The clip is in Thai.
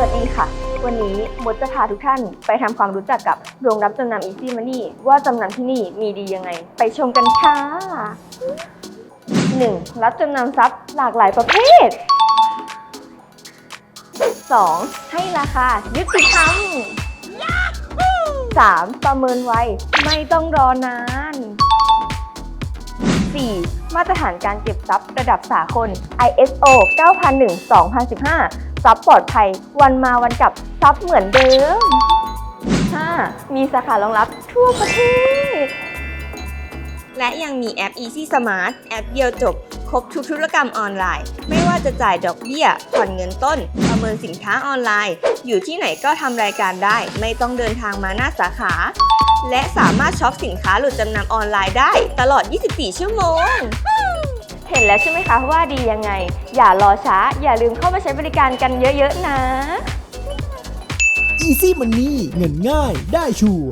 วัสดีค่ะ วันนี้มดจะพาทุกท่านไปทำความรู้จักกับโรงรับจำนำ Easy Money ว่าจำนำที่นี่มีดียังไง ไปชมกันค่ะ 1. รับจำนำทรัพย์หลากหลายประเภท 2. ให้ราคายุติธรรม 3. ประเมินไวไม่ต้องรอนาน 4. มาตรฐานการเก็บทรัพย์ระดับสากล ISO 9001 2015 ซับปลอดภัย วันมาวันกลับซับเหมือนเดิม 5. มีสาขารองรับทั่วประเทศ และยังมีแอป Easy Smart แอปเดียวจบ ครบทุกธุรกรรมออนไลน์ ไม่ว่าจะจ่ายดอกเบี้ย ผ่อนเงินต้น ประเมินสินค้าออนไลน์ อยู่ที่ไหนก็ทำรายการได้ ไม่ต้องเดินทางมาหน้าสาขา และสามารถช็อปสินค้าหลุดจำนำออนไลน์ได้ ตลอด 24 ชั่วโมง เห็นแล้วใช่ไหมคะว่าดียังไง อย่ารอช้า อย่าลืมเข้ามาใช้บริการกันเยอะๆนะ Easy Money เงินง่ายได้ชัวร์